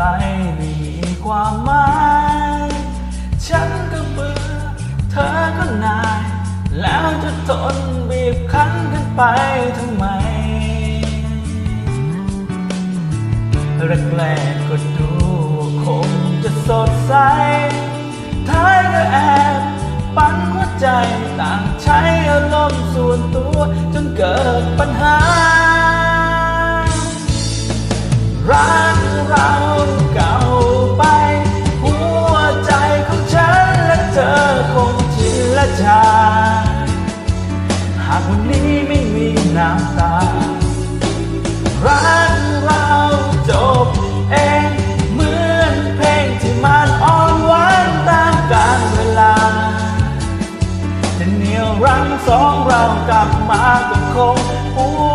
ไปไม่มีความหมาย ฉันก็เบื่อเธอก็นาย แล้วจะทนบีบคั้นกันไปทำไมแรกๆก็ดูคงจะสดใสท้ายก็แอบปั้นหัวใจต่างใช้อารมณ์ส่วนตัว จนเกิดปัญหารักเรา นี้ไม่มีน้ำตา รักเราจบเองเหมือนเพลงที่มันอ่อนหวานตามกาลเวลา จะเหนี่ยวรั้งสองเรากลับมาก็คงป่ว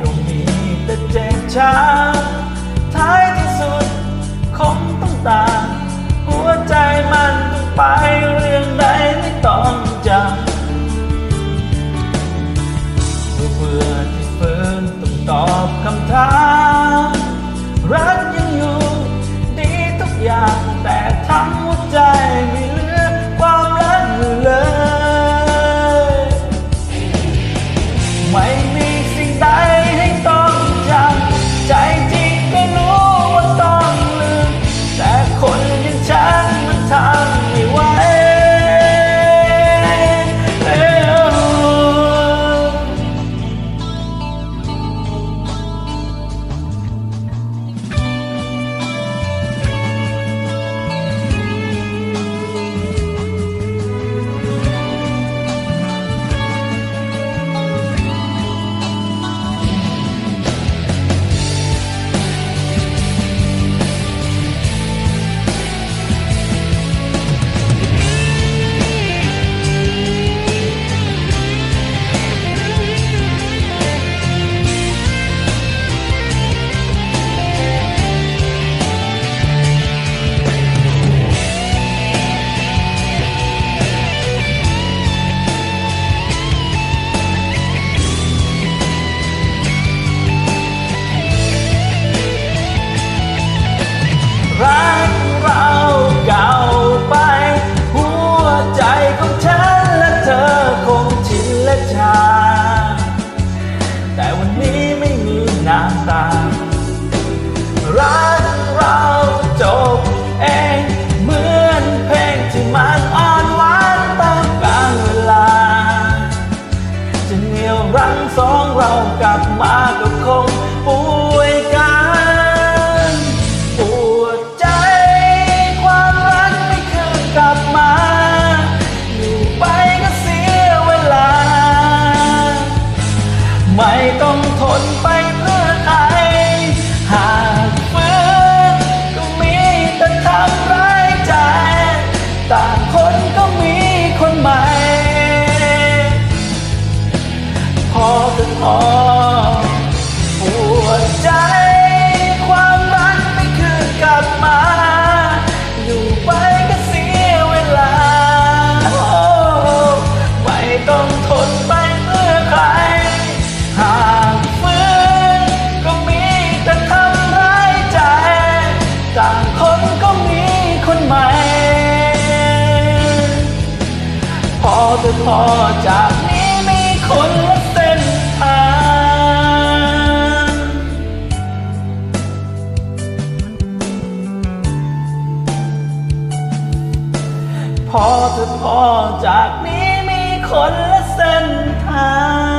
ก็มีแต่เจ็บช้ำท้ายที่สุดคงต้องตามหัวใจมันต้องไปเรื่องใดไม่ต้องจำเบื่อที่ฝืนต้องตอบคำถามรักยังอยู่ดีทุกอย่างแต่ ไม่ต้องทนไปเพื่อใครหากฝืนก็มีแต่ทำร้ายใจ ต่างคนก็มีคนใหม่ พอจะพอ พอจะพอจากนี้มีคนละเส้นทางพอจะพอจากนี้มีคนละเส้นทาง